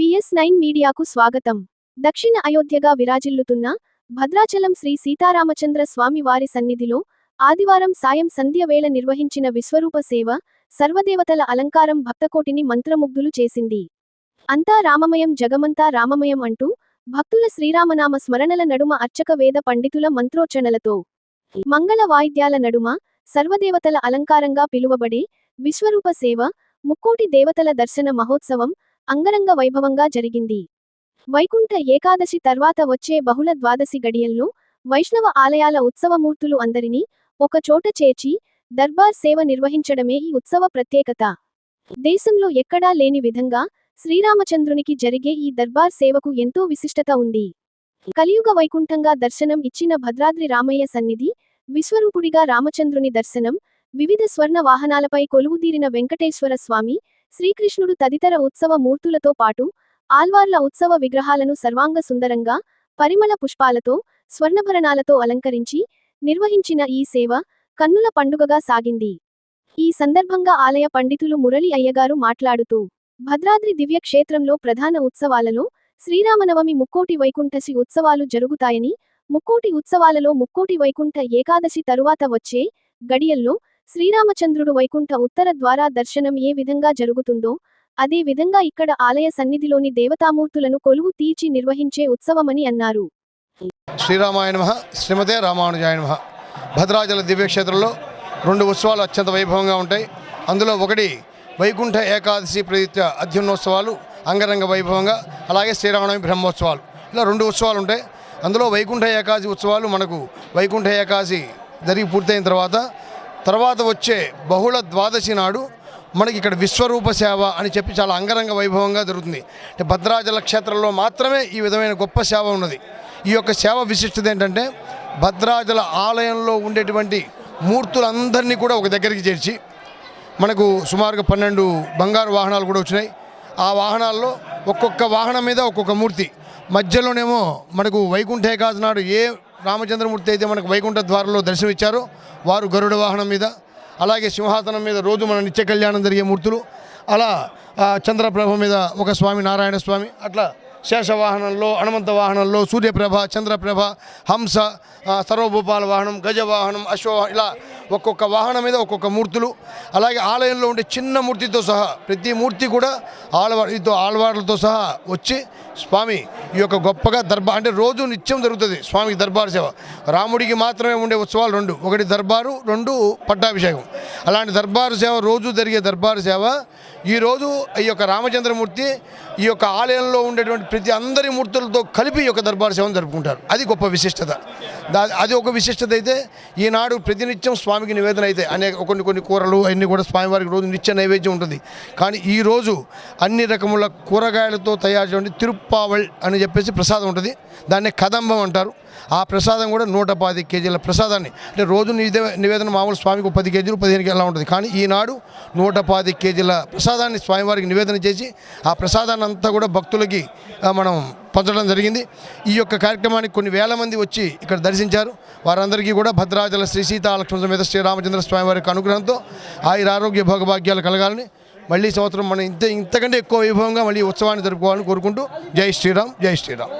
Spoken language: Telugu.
విఎస్ నైన్ మీడియాకు స్వాగతం. దక్షిణ అయోధ్యగా విరాజిల్లుతున్న భద్రాచలం శ్రీ సీతారామచంద్ర స్వామి వారి సన్నిధిలో ఆదివారం సాయం సంధ్యవేళ నిర్వహించిన విశ్వరూప సేవ సర్వదేవతల అలంకారం భక్తకోటిని మంత్రముగ్ధులు చేసింది. అంతా రామమయం జగమంతా రామమయం అంటూ భక్తుల శ్రీరామనామ స్మరణల నడుమ అర్చక వేద పండితుల మంత్రోచ్చరణలతో మంగళ వాయిద్యాల నడుమ సర్వదేవతల అలంకారంగా పిలువబడే విశ్వరూప సేవ ముక్కోటి దేవతల దర్శన మహోత్సవం అంగరంగ వైభవంగా జరిగింది. వైకుంఠ ఏకాదశి తర్వాత వచ్చే బహుళ ద్వాదశి గడియల్లో వైష్ణవ ఆలయాల ఉత్సవమూర్తులు అందరినీ ఒక చోట చేర్చి దర్బార్ సేవ నిర్వహించడమే ఈ ఉత్సవ ప్రత్యేకత. దేశంలో ఎక్కడా లేని విధంగా శ్రీరామచంద్రునికి జరిగే ఈ దర్బార్ సేవకు ఎంతో విశిష్టత ఉంది. కలియుగ వైకుంఠంగా దర్శనం ఇచ్చిన భద్రాద్రి రామయ్య సన్నిధి విశ్వరూపుడిగా రామచంద్రుని దర్శనం వివిధ స్వర్ణ వాహనాలపై కొలువుదీరిన వెంకటేశ్వర స్వామి శ్రీకృష్ణుడు తదితర ఉత్సవ మూర్తులతో పాటు ఆల్వార్ల ఉత్సవ విగ్రహాలను సర్వాంగ సుందరంగా పరిమళ పుష్పాలతో స్వర్ణభరణాలతో అలంకరించి నిర్వహించిన ఈ సేవ కన్నుల పండుగగా సాగింది. ఈ సందర్భంగా ఆలయ పండితులు మురళి అయ్యగారు మాట్లాడుతూ భద్రాద్రి దివ్య క్షేత్రంలో ప్రధాన ఉత్సవాలలో శ్రీరామనవమి ముక్కోటి వైకుంఠశి ఉత్సవాలు జరుగుతాయని ముక్కోటి ఉత్సవాలలో ముక్కోటి వైకుంఠ ఏకాదశి తరువాత వచ్చే గడియల్లో శ్రీరామచంద్రుడు వైకుంఠ ఉత్తర ద్వారా దర్శనం ఏ విధంగా జరుగుతుందో అదే విధంగా ఇక్కడ ఆలయ సన్నిధిలోని దేవతామూర్తులను కొలువు తీర్చి నిర్వహించే ఉత్సవమని అన్నారు. శ్రీరామాయ నమ. శ్రీమతే రామానుజాయ నమ. భద్రాచల దివ్యక్షేత్రంలో రెండు ఉత్సవాలు అత్యంత వైభవంగా ఉంటాయి. అందులో ఒకటి వైకుంఠ ఏకాదశి ప్రయుక్త అధ్యయనోత్సవాలు అంగరంగ వైభవంగా అలాగే శ్రీరామనవమి బ్రహ్మోత్సవాలు. ఇలా రెండు ఉత్సవాలు ఉంటాయి. అందులో వైకుంఠ ఏకాదశి ఉత్సవాలు మనకు వైకుంఠ ఏకాదశి జరిగి పూర్తయిన తర్వాత తర్వాత వచ్చే బహుళ ద్వాదశి నాడు మనకి ఇక్కడ విశ్వరూప సేవ అని చెప్పి చాలా అంగరంగ వైభవంగా జరుగుతుంది. అంటే భద్రాచల క్షేత్రంలో మాత్రమే ఈ విధమైన గొప్ప సేవ ఉన్నది. ఈ యొక్క సేవ విశిష్టత ఏంటంటే భద్రాచల ఆలయంలో ఉండేటువంటి మూర్తులందరినీ కూడా ఒక దగ్గరికి చేర్చి మనకు సుమారుగా పన్నెండు బంగారు వాహనాలు కూడా వచ్చినాయి. ఆ వాహనాల్లో ఒక్కొక్క వాహనం మీద ఒక్కొక్క మూర్తి. మధ్యలోనేమో మనకు వైకుంఠ ఏకాదశి నాడు ఏ రామచంద్రమూర్తి అయితే మనకు వైకుంఠ ద్వారంలో దర్శనమిచ్చారు. వారు గరుడ వాహనం మీద అలాగే సింహాసనం మీద రోజు మన నిత్య కళ్యాణం జరిగే మూర్తులు అలా చంద్రప్రభ మీద ఒక స్వామి నారాయణ స్వామి అట్లా శేషవాహనంలో హనుమంత వాహనంలో సూర్యప్రభ చంద్రప్రభ హంస సర్వభూపాల వాహనం గజవాహనం అశ్వ ఇలా ఒక్కొక్క వాహనం మీద ఒక్కొక్క మూర్తులు అలాగే ఆలయంలో ఉండే చిన్న మూర్తితో సహా ప్రతి మూర్తి కూడా ఆలవారితో ఆలవార్లతో సహా వచ్చి స్వామి ఈ యొక్క గొప్పగా దర్బార్ అంటే రోజు నిత్యం జరుగుతుంది స్వామికి దర్బార్ సేవ. రాముడికి మాత్రమే ఉండే ఉత్సవాలు రెండు. ఒకటి దర్బారు రెండు పట్టాభిషేకం. అలాంటి దర్బారు సేవ రోజు జరిగే దర్బారు సేవ. ఈరోజు ఈ యొక్క రామచంద్రమూర్తి ఈ యొక్క ఆలయంలో ఉండేటువంటి ప్రతి అందరి మూర్తులతో కలిపి ఈ యొక్క దర్బారు సేవను జరుపుకుంటారు. అది గొప్ప విశిష్టత. అది ఒక విశిష్టత అయితే ఈనాడు ప్రతినిత్యం స్వామికి నివేదన అయితే అనేక కొన్ని కొన్ని కూరలు అన్నీ కూడా స్వామివారికి రోజు నిత్య నైవేద్యం ఉంటుంది. కానీ ఈ రోజు అన్ని రకముల కూరగాయలతో తయారు చేయండి తిరుప్పావళ్ అని చెప్పేసి ప్రసాదం ఉంటుంది. దాన్ని కదంబం అంటారు. ఆ ప్రసాదం కూడా నూట పది కేజీల ప్రసాదాన్ని. అంటే రోజు నిదే నివేదన మామూలు స్వామికి పది కేజీలు పదిహేను కేజీలు ఉంటుంది. కానీ ఈనాడు నూట పది కేజీల ప్రసాదాన్ని స్వామివారికి నివేదన చేసి ఆ ప్రసాదాన్ని అంతా కూడా భక్తులకి మనం పంచడం జరిగింది. ఈ యొక్క కార్యక్రమానికి కొన్ని వేల మంది వచ్చి ఇక్కడ దర్శించారు. వారందరికీ కూడా భద్రాచల శ్రీ సీతాలక్ష్మణ సమేత శ్రీరామచంద్ర స్వామి వారి యొక్క అనుగ్రహంతో ఆయుర ఆరోగ్య భోగభాగ్యాలు కలగాలని మళ్ళీ సంవత్సరం మనం ఇంత ఇంతకంటే ఎక్కువ వైభవంగా మళ్ళీ ఉత్సవాన్ని జరుపుకోవాలని కోరుకుంటూ జై శ్రీరామ్ జై శ్రీరామ్.